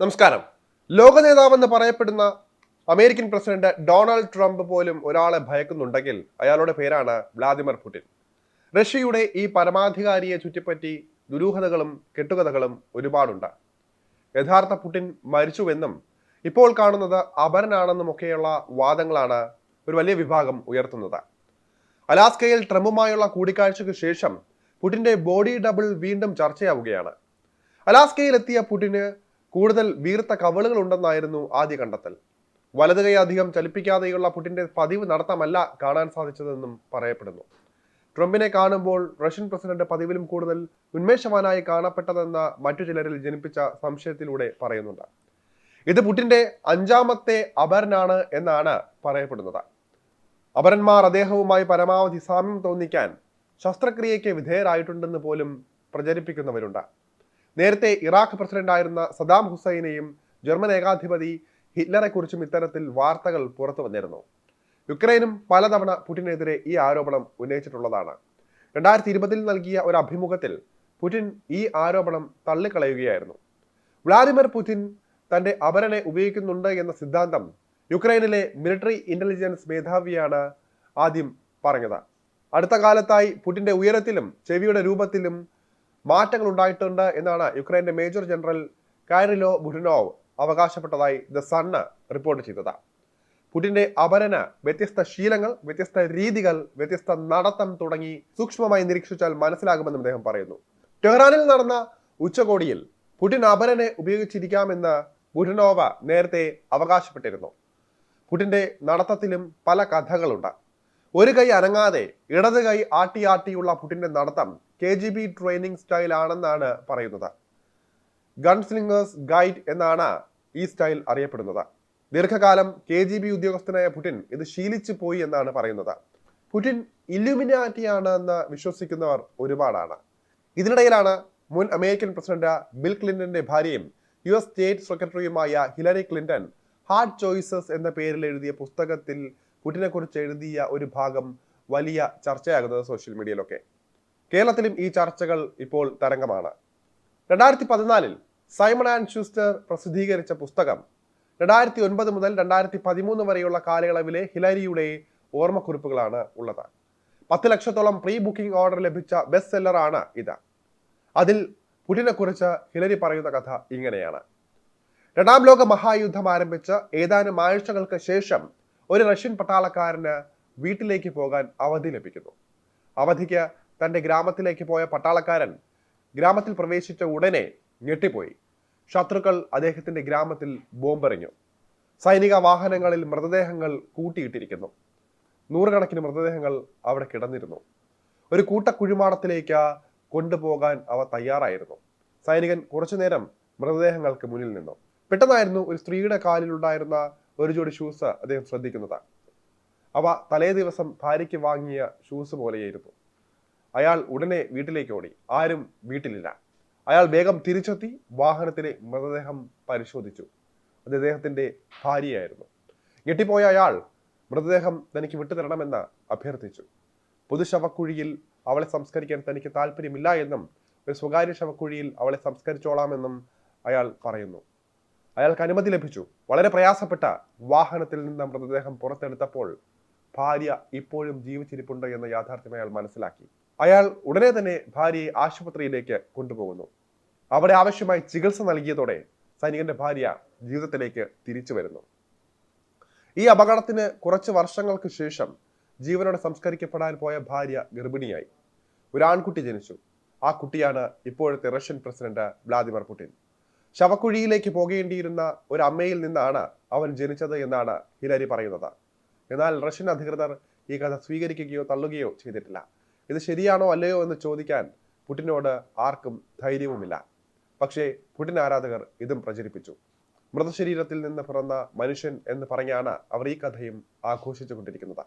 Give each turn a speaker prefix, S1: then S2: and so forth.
S1: നമസ്കാരം. ലോക നേതാവെന്ന് പറയപ്പെടുന്ന അമേരിക്കൻ പ്രസിഡന്റ് ഡൊണാൾഡ് ട്രംപ് പോലും ഒരാളെ ഭയക്കുന്നുണ്ടെങ്കിൽ അയാളുടെ പേരാണ് വ്ളാദിമിർ പുടിൻ. റഷ്യയുടെ ഈ പരമാധികാരിയെ ചുറ്റിപ്പറ്റി ദുരൂഹതകളും കെട്ടുകഥകളും ഒരുപാടുണ്ട്. യഥാർത്ഥ പുടിൻ മരിച്ചുവെന്നും ഇപ്പോൾ കാണുന്നത് അപരനാണെന്നുമൊക്കെയുള്ള വാദങ്ങളാണ് ഒരു വലിയ വിഭാഗം ഉയർത്തുന്നത്. അലാസ്കയിൽ ട്രംപുമായുള്ള കൂടിക്കാഴ്ചയ്ക്ക് ശേഷം പുടിന്റെ ബോഡി ഡബിൾ വീണ്ടും ചർച്ചയാവുകയാണ്. അലാസ്കയിൽ എത്തിയ പുടിന് കൂടുതൽ വീർത്ത കവളുകൾ ഉണ്ടെന്നായിരുന്നു ആദ്യ കണ്ടെത്തൽ. വലത് കൈ അധികം ചലിപ്പിക്കാതെയുള്ള പുടിന്റെ പതിവ് നടത്തമല്ല കാണാൻ സാധിച്ചതെന്നും പറയപ്പെടുന്നു. ട്രംപിനെ കാണുമ്പോൾ റഷ്യൻ പ്രസിഡന്റ് പതിവിലും കൂടുതൽ ഉന്മേഷവാനായി കാണപ്പെട്ടതെന്ന മറ്റു ചിലരിൽ ജനിപ്പിച്ച സംശയത്തിലൂടെ പറയുന്നുണ്ട്. ഇത് പുടിന്റെ അഞ്ചാമത്തെ അപരനാണ് എന്നാണ് പറയപ്പെടുന്നത്. അപരന്മാർ അദ്ദേഹവുമായി പരമാവധി സാമ്യം തോന്നിക്കാൻ ശസ്ത്രക്രിയയ്ക്ക് വിധേയരായിട്ടുണ്ടെന്ന് പോലും പ്രചരിപ്പിക്കുന്നവരുണ്ട്. നേരത്തെ ഇറാഖ് പ്രസിഡന്റായിരുന്ന സദാം ഹുസൈനെയും ജർമ്മൻ ഏകാധിപതി ഹിറ്റ്ലറെ കുറിച്ചും ഇത്തരത്തിൽ വാർത്തകൾ പുറത്തു വന്നിരുന്നു. യുക്രൈനും പലതവണ പുടിനെതിരെ ഈ ആരോപണം ഉന്നയിച്ചിട്ടുള്ളതാണ്. രണ്ടായിരത്തി ഇരുപതിൽ നൽകിയ ഒരു അഭിമുഖത്തിൽ പുടിൻ ഈ ആരോപണം തള്ളിക്കളയുകയായിരുന്നു. വ്ളാദിമിർ പുടിൻ തന്റെ അപരനെ ഉപയോഗിക്കുന്നുണ്ട് എന്ന സിദ്ധാന്തം യുക്രൈനിലെ മിലിറ്ററി ഇന്റലിജൻസ് മേധാവിയാണ് ആദ്യം പറഞ്ഞത്. അടുത്ത കാലത്തായി പുടിന്റെ ഉയരത്തിലും ചെവിയുടെ രൂപത്തിലും മാറ്റങ്ങൾ ഉണ്ടായിട്ടുണ്ട് എന്നാണ് യുക്രൈന്റെ മേജർ ജനറൽ കൈറിലോ ബുഡിനോവ് അവകാശപ്പെട്ടതായി ദ സണ്ണ് റിപ്പോർട്ട് ചെയ്തത്. പുടിന്റെ അപരന് വ്യത്യസ്ത ശീലങ്ങൾ വ്യത്യസ്ത രീതികൾ വ്യത്യസ്ത നടത്തം തുടങ്ങി സൂക്ഷ്മമായി നിരീക്ഷിച്ചാൽ മനസ്സിലാകുമെന്നും അദ്ദേഹം പറയുന്നു. ടെഹ്റാനിൽ നടന്ന ഉച്ചകോടിയിൽ പുടിൻ അപരനെ ഉപയോഗിച്ചിരിക്കാമെന്ന് ബുഡിനോവ നേരത്തെ അവകാശപ്പെട്ടിരുന്നു. പുടിന്റെ നടത്തത്തിലും പല കഥകളുണ്ട്. ഒരു കൈ അനങ്ങാതെ ഇടത് കൈ ആട്ടി ആട്ടിയുള്ള പുടിന്റെ നടത്തം K G B training style ആണെന്നാണ് പറയുന്നത്. ഗൺസ്ലിംഗേഴ്സ് ഗൈഡ് എന്നാണ് ഈ സ്റ്റൈൽ അറിയപ്പെടുന്നത്. ദീർഘകാലം കെ ജി ബി ഉദ്യോഗസ്ഥനായ പുടിൻ ഇത് ശീലിച്ചു പോയി എന്നാണ് പറയുന്നത്. പുടിൻ ഇലുമിനാറ്റിയാണ് എന്ന് വിശ്വസിക്കുന്നവർ ഒരുപാടാണ്. ഇതിനിടയിലാണ് മുൻ അമേരിക്കൻ പ്രസിഡന്റ് ബിൽ ക്ലിന്റന്റെ ഭാര്യയും യു എസ് സ്റ്റേറ്റ് സെക്രട്ടറിയുമായ ഹിലറി ക്ലിന്റൺ ഹാർഡ് ചോയ്സസ് എന്ന പേരിൽ എഴുതിയ പുസ്തകത്തിൽ പുടിനെ കുറിച്ച് എഴുതിയ ഒരു ഭാഗം വലിയ ചർച്ചയാകുന്നത് സോഷ്യൽ മീഡിയയിലൊക്കെ കേരളത്തിലും ഈ ചർച്ചകൾ ഇപ്പോൾ തരംഗമാണ്. രണ്ടായിരത്തി പതിനാലിൽ സൈമൺ ആൻഡ് ഷൂസ്റ്റർ പ്രസിദ്ധീകരിച്ച പുസ്തകം രണ്ടായിരത്തി ഒൻപത് മുതൽ രണ്ടായിരത്തി പതിമൂന്ന് വരെയുള്ള കാലയളവിലെ ഹിലരിയുടെ ഓർമ്മക്കുറിപ്പുകളാണ് ഉള്ളത്. പത്ത് ലക്ഷത്തോളം പ്രീ ബുക്കിംഗ് ഓർഡർ ലഭിച്ച ബെസ്റ്റ് സെല്ലറാണ് ഇത്. അതിൽ പുടിനെ കുറിച്ച് ഹിലരി പറയുന്ന കഥ ഇങ്ങനെയാണ്. രണ്ടാം ലോക മഹായുദ്ധം ആരംഭിച്ച് ഏതാനും ആഴ്ചകൾക്ക് ശേഷം ഒരു റഷ്യൻ പട്ടാളക്കാരന് വീട്ടിലേക്ക് പോകാൻ അവധി ലഭിക്കുന്നു. അവധിക്ക് തന്റെ ഗ്രാമത്തിലേക്ക് പോയ പട്ടാളക്കാരൻ ഗ്രാമത്തിൽ പ്രവേശിച്ച ഉടനെ ഞെട്ടിപ്പോയി. ശത്രുക്കൾ അദ്ദേഹത്തിന്റെ ഗ്രാമത്തിൽ ബോംബെറിഞ്ഞു. സൈനിക വാഹനങ്ങളിൽ മൃതദേഹങ്ങൾ കൂട്ടിയിട്ടിരിക്കുന്നു. നൂറുകണക്കിന് മൃതദേഹങ്ങൾ അവിടെ കിടന്നിരുന്നു. ഒരു കൂട്ടക്കുഴിമാടത്തിലേക്ക് കൊണ്ടുപോകാൻ അവ തയ്യാറായിരുന്നു. സൈനികൻ കുറച്ചുനേരം മൃതദേഹങ്ങൾക്ക് മുന്നിൽ നിന്നു. പെട്ടെന്നായിരുന്നു ഒരു സ്ത്രീയുടെ കാലിലുണ്ടായിരുന്ന ഒരു ജോഡി ഷൂസ് അദ്ദേഹം ശ്രദ്ധിക്കുന്നത് അവ തലേ ദിവസം ഭാര്യയ്ക്ക് വാങ്ങിയ ഷൂസ് പോലെയായിരുന്നു. അയാൾ ഉടനെ വീട്ടിലേക്ക് ഓടി. ആരും വീട്ടിലില്ല. അയാൾ വേഗം തിരിച്ചെത്തി വാഹനത്തിലെ മൃതദേഹം പരിശോധിച്ചു. അത് അദ്ദേഹത്തിന്റെ ഭാര്യയായിരുന്നു. ഞെട്ടിപ്പോയ അയാൾ മൃതദേഹം തനിക്ക് വിട്ടുതരണമെന്ന് അഭ്യർത്ഥിച്ചു. പൊതുശവക്കുഴിയിൽ അവളെ സംസ്കരിക്കാൻ തനിക്ക് താല്പര്യമില്ല എന്നും ഒരു സ്വകാര്യ ശവക്കുഴിയിൽ അവളെ സംസ്കരിച്ചോളാമെന്നും അയാൾ പറയുന്നു. അയാൾക്ക് അനുമതി ലഭിച്ചു. വളരെ പ്രയാസപ്പെട്ട വാഹനത്തിൽ നിന്ന് മൃതദേഹം പുറത്തെടുത്തപ്പോൾ ഭാര്യ ഇപ്പോഴും ജീവിച്ചിരിപ്പുണ്ട് എന്ന യാഥാർത്ഥ്യം അയാൾ മനസ്സിലാക്കി. അയാൾ ഉടനെ തന്നെ ഭാര്യയെ ആശുപത്രിയിലേക്ക് കൊണ്ടുപോകുന്നു. അവിടെ ആവശ്യമായി ചികിത്സ നൽകിയതോടെ സൈനികന്റെ ഭാര്യ ജീവിതത്തിലേക്ക് തിരിച്ചു വരുന്നു. ഈ അപകടത്തിന് കുറച്ച് വർഷങ്ങൾക്ക് ശേഷം ജീവനോടെ സംസ്കരിക്കപ്പെടാൻ പോയ ഭാര്യ ഗർഭിണിയായി. ഒരു ആൺകുട്ടി ജനിച്ചു. ആ കുട്ടിയാണ് ഇപ്പോഴത്തെ റഷ്യൻ പ്രസിഡന്റ് വ്ളാദിമിർ പുടിൻ. ശവക്കുഴിയിലേക്ക് പോകേണ്ടിയിരുന്ന ഒരു അമ്മയിൽ നിന്നാണ് അവൻ ജനിച്ചത് എന്നാണ് ഹിലരി പറയുന്നത്. എന്നാൽ റഷ്യൻ അധികൃതർ ഈ കഥ സ്വീകരിക്കുകയോ തള്ളുകയോ ചെയ്തിട്ടില്ല. ഇത് ശരിയാണോ അല്ലയോ എന്ന് ചോദിക്കാൻ പുടിനോട് ആർക്കും ധൈര്യവുമില്ല. പക്ഷേ പുടിൻ ആരാധകർ ഇതും പ്രചരിപ്പിച്ചു. മൃതശരീരത്തിൽ നിന്ന് പിറന്ന മനുഷ്യൻ എന്ന് പറഞ്ഞാണ് അവർ ഈ കഥയും ആഘോഷിച്ചുകൊണ്ടിരിക്കുന്നത്.